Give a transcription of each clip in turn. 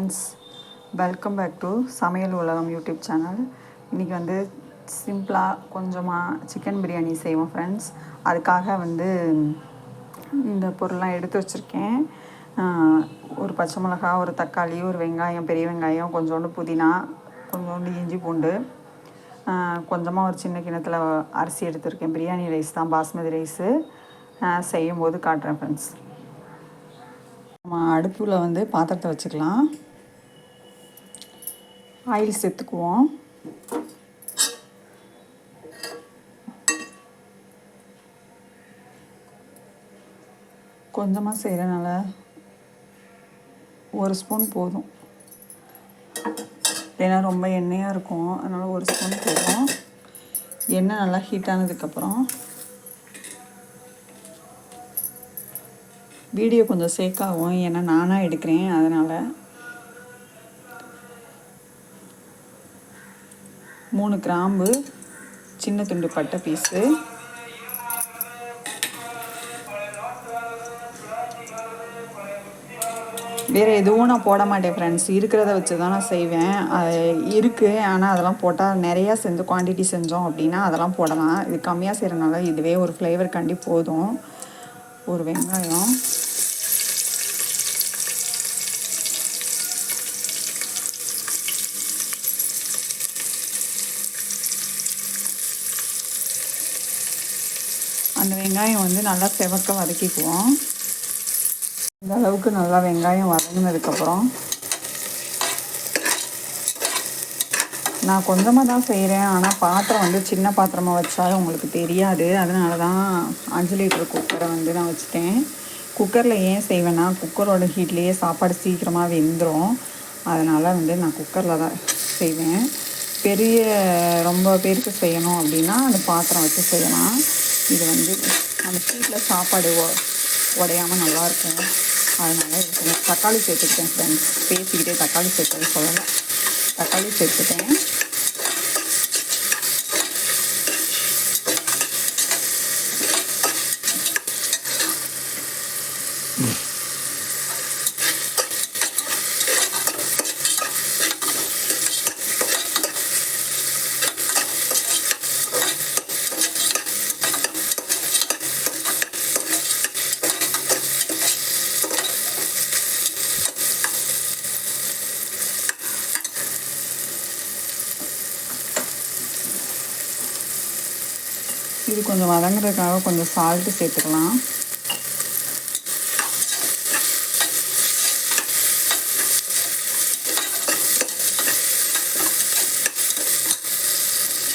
Friends welcome back to சமையல் உலகம் YouTube channel. இன்றைக்கி வந்து சிம்பிளாக கொஞ்சமாக சிக்கன் பிரியாணி செய்வோம் ஃப்ரெண்ட்ஸ் அதுக்காக வந்து இந்த பொருள்லாம் எடுத்து வச்சுருக்கேன். ஒரு பச்சை மிளகா ஒரு தக்காளி ஒரு வெங்காயம் பெரிய வெங்காயம் கொஞ்சோண்டு புதினா கொஞ்சோண்டு இஞ்சி பூண்டு. கொஞ்சமாக ஒரு சின்ன கிணத்துல அரிசி எடுத்திருக்கேன். பிரியாணி ரைஸ் தான் பாஸ்மதி ரைஸு செய்யும் போது காட்டுறேன் ஃப்ரெண்ட்ஸ் நம்ம அடுப்பில் வந்து பாத்திரத்தை வச்சுக்கலாம். ஆயில் சேர்த்துக்குவோம். கொஞ்சமாக செய்கிறனால ஒரு ஸ்பூன் போதும். ஏன்னா ரொம்ப எண்ணெயாக இருக்கும். அதனால் ஒரு ஸ்பூன் போதும். எண்ணெய் நல்லா ஹீட் ஆனதுக்கப்புறம் வீடியோ கொஞ்சம் சேக்காகும் ஏன்னா நானாக எடுக்கிறேன். அதனால் மூணு கிராம்பு சின்ன துண்டு பட்டை பீஸு வேறு எதுவும் நான் போட மாட்டேன் ஃப்ரெண்ட்ஸ் இருக்கிறத வச்சு தான் நான் செய்வேன். அது இருக்குது ஆனால் அதெல்லாம் போட்டால் நிறையா செஞ்சு குவான்டிட்டி செஞ்சோம் அப்படின்னா அதெல்லாம் போடலாம். இது கம்மியாக செய்கிறனால இதுவே ஒரு ஃப்ளேவர் கண்டி போதும். ஒரு வெங்காயம். அந்த வெங்காயம் வந்து நல்லா செவக்க வதக்கிக்குவோம். இந்த அளவுக்கு நல்லா வெங்காயம் வதங்கினதுக்கப்புறம் நான் கொஞ்சமாக தான் செய்கிறேன் ஆனால் பாத்திரம் வந்து சின்ன பாத்திரமாக வச்சால் உங்களுக்கு தெரியாது. அதனால தான் அஞ்சு லிட்டர் குக்கரை வந்து நான் வச்சுட்டேன். குக்கரில் ஏன் செய்வேன்னா குக்கரோட ஹீட்லேயே சாப்பாடு சீக்கிரமாக வெந்துடும் அதனால் வந்து நான் குக்கரில் தான் செய்வேன். பெரிய ரொம்ப பேருக்கு செய்யணும் அப்படின்னா அந்த பாத்திரம் வச்சு செய்யலாம். இது வந்து அந்த ஸ்வீட்டில் சாப்பாடு உடையாமல் நல்லாயிருக்கும் அதனால் இதுக்கு தக்காளி சேர்த்துக்கிட்டேன் ஃப்ரெண்ட்ஸ் பேசிக்கிட்டே தக்காளி சேர்த்தது சொல்லலை. தக்காளி சேர்த்துட்டேன். இது கொஞ்சம் வதங்குறதுக்காக கொஞ்சம் சால்ட்டு சேர்த்துக்கலாம்.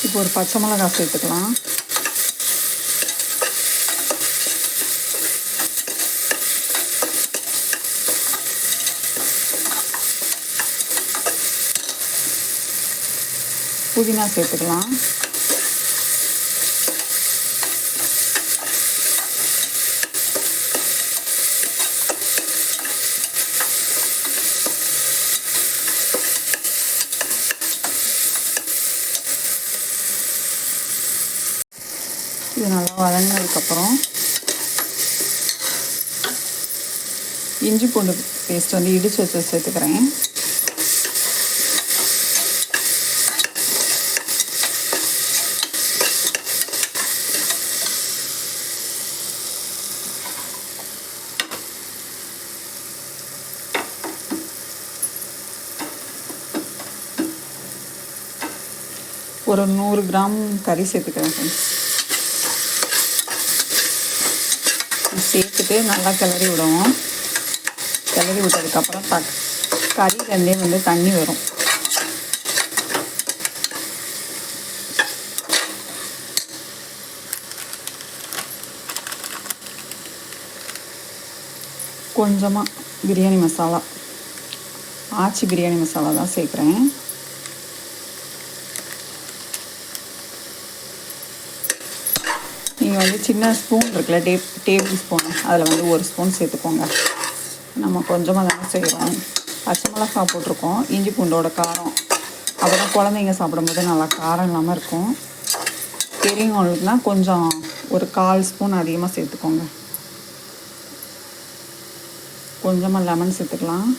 இப்போ ஒரு பச்சை மிளகாய் சேர்த்துக்கலாம். புதினா சேர்த்துக்கலாம். இது நல்லா வதங்கினதுக்கப்புறம் இஞ்சி பூண்டு பேஸ்ட் வந்து இடித்து வச்சு சேர்த்துக்கிறேன். ஒரு நூறு கிராம் கறி சேர்த்துக்கிறேன் ஃப்ரெண்ட்ஸ் சேர்த்துட்டு நல்லா கிளறி விடுவோம். கிளறி விட்டதுக்கப்புறம் தக் கறியிலேருந்தே வந்து தண்ணி வரும். கொஞ்சமாக பிரியாணி மசாலா. ஆச்சி பிரியாணி மசாலா தான் சேர்க்குறேன். நீங்கள் வந்து சின்ன ஸ்பூன் இருக்குல்ல டே டேபிள் ஸ்பூன் அதில் வந்து ஒரு ஸ்பூன் சேர்த்துக்கோங்க. நம்ம கொஞ்சமாக தானே செய்கிறோம் பச்சை மிளகா போட்டிருக்கோம் இஞ்சி பூண்டோட காரம். அப்போ தான் குழந்தைங்க சாப்பிடும்போது நல்லா காரம் இல்லாமல் இருக்கும். பெரியவங்களுக்குனா கொஞ்சம் ஒரு கால் ஸ்பூன் அதிகமாக சேர்த்துக்கோங்க. கொஞ்சமாக லெமன் சேர்த்துக்கலாம்.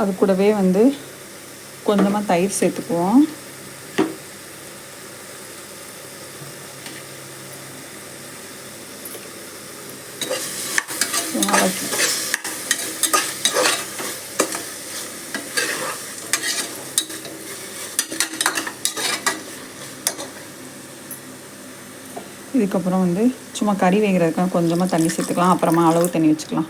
அது கூடவே வந்து கொஞ்சமாக தயிர் சேர்த்துக்குவோம். இதுக்கப்புறம் வந்து சும்மா கறி வேகிறதுக்காக கொஞ்சமாக தண்ணி சேர்த்துக்கலாம். அப்புறமா அளவு தண்ணி வச்சுக்கலாம்.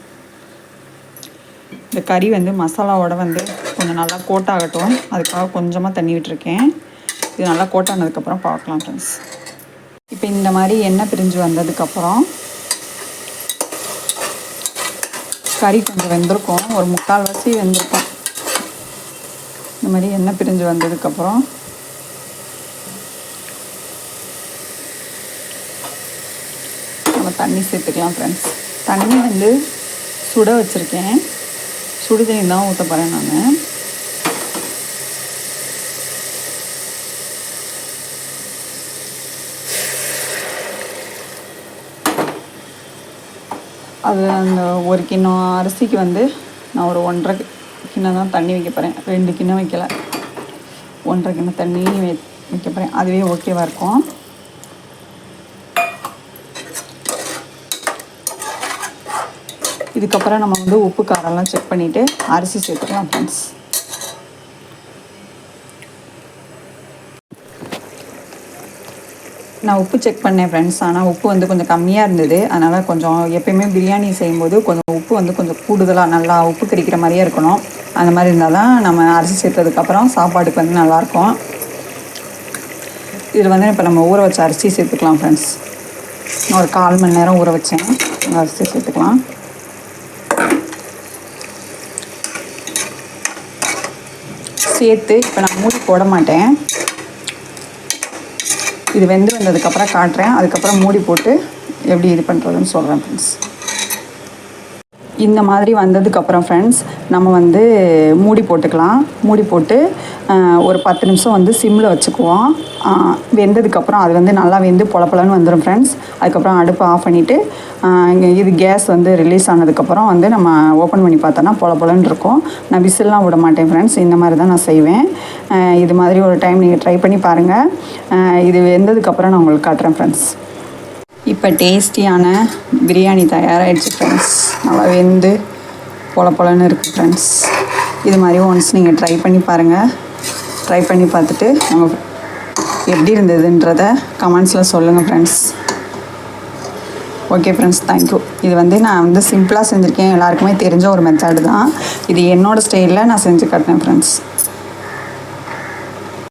இந்த கறி வந்து மசாலாவோட வந்து கொஞ்சம் நல்லா கோட் ஆகட்டும் அதுக்காக கொஞ்சமாக தண்ணி விட்டுருக்கேன். இது நல்லா கோட் ஆனதுக்கப்புறம் பார்க்கலாம் ஃப்ரெண்ட்ஸ் இப்போ இந்த மாதிரி எண்ணெய் பிரிஞ்சு வந்ததுக்கப்புறம் கறி கொஞ்சம் வெந்திருக்கும். ஒரு முக்கால்வாசி வெந்திருக்கும். இந்த மாதிரி எண்ணெய் பிரிஞ்சு வந்ததுக்கப்புறம் நம்ம தண்ணி சேர்த்துக்கலாம் ஃப்ரெண்ட்ஸ் தண்ணி வந்து சுட வச்சுருக்கேன். சுடு தண்ணி தான் ஊற்ற போகிறேன் நான். அது அந்த ஒரு கிண்ணம் அரிசிக்கு வந்து நான் ஒரு ஒன்றரை கிண்ணம் தான் தண்ணி வைக்க போகிறேன் ரெண்டு கிண்ணம் வைக்கலை. ஒன்றரை கிண்ணம் தண்ணி வை வைக்க போகிறேன் அதுவே ஓகேவாக இருக்கும். இதுக்கப்புறம் நம்ம வந்து உப்பு காரம்லாம் செக் பண்ணிவிட்டு அரிசி சேர்த்துக்கலாம் ஃப்ரெண்ட்ஸ் நான் உப்பு செக் பண்ணேன் ஃப்ரெண்ட்ஸ் ஆனால் உப்பு வந்து கொஞ்சம் கம்மியாக இருந்தது. அதனால் கொஞ்சம் எப்பயுமே பிரியாணி செய்யும்போது கொஞ்சம் உப்பு வந்து கொஞ்சம் கூடுதலாக நல்லா உப்பு கறிக்கிற மாதிரியே இருக்கணும். அந்த மாதிரி இருந்தால் தான் நம்ம அரிசி சேர்த்ததுக்கப்புறம் சாப்பாடுக்கு வந்து நல்லாயிருக்கும். இதில் வந்து இப்போ நம்ம ஊற வச்ச அரிசி சேர்த்துக்கலாம் ஃப்ரெண்ட்ஸ் ஒரு கால் மணி நேரம் ஊற வச்சேன். அரிசி சேர்த்துக்கலாம். சேர்த்து இப்போ நான் மூடி போட மாட்டேன். இது வெந்து வந்ததுக்கப்புறம் காட்டுறேன். அதுக்கப்புறம் மூடி போட்டு எப்படி இது பண்ணுறதுன்னு சொல்கிறேன் ஃப்ரெண்ட்ஸ் இந்த மாதிரி வந்ததுக்கப்புறம் ஃப்ரெண்ட்ஸ் நம்ம வந்து மூடி போட்டுக்கலாம். மூடி போட்டு ஒரு பத்து நிமிஷம் வந்து சிம்மில் வச்சுக்குவோம். வெந்ததுக்கப்புறம் அது வந்து நல்லா வெந்து பொலப்பொலன்னு வந்துடும் ஃப்ரெண்ட்ஸ் அதுக்கப்புறம் அடுப்பு ஆஃப் பண்ணிவிட்டு இங்கே இது கேஸ் வந்து ரிலீஸ் ஆனதுக்கப்புறம் வந்து நம்ம ஓப்பன் பண்ணி பார்த்தோன்னா பொலப்பொலன்னு இருக்கும். நான் விசில்லாம் விட மாட்டேன் ஃப்ரெண்ட்ஸ் இந்த மாதிரி தான் நான் செய்வேன். இது மாதிரி ஒரு டைம் நீங்கள் ட்ரை பண்ணி பாருங்கள் இது வெந்ததுக்கப்புறம் நான் உங்களுக்கு காட்டுறேன் ஃப்ரெண்ட்ஸ் இப்போ டேஸ்டியான பிரியாணி தயாராகிடுச்சு ஃப்ரெண்ட்ஸ் நல்லா வெந்து பொல பொலன்னு இருக்குது ஃப்ரெண்ட்ஸ் இது மாதிரி ஒன்ஸ் நீங்கள் ட்ரை பண்ணி பாருங்கள் ட்ரை பண்ணி பார்த்துட்டு நம்ம எப்படி இருந்ததுன்றத கமெண்ட்ஸில் சொல்லுங்கள் ஃப்ரெண்ட்ஸ் ஓகே ஃப்ரெண்ட்ஸ் தேங்க்யூ இது வந்து நான் வந்து சிம்பிளாக செஞ்சுருக்கேன். எல்லாருக்குமே தெரிஞ்ச ஒரு மெத்தடு தான். இது என்னோடய ஸ்டைலில் நான் செஞ்சு காட்டினேன் ஃப்ரெண்ட்ஸ்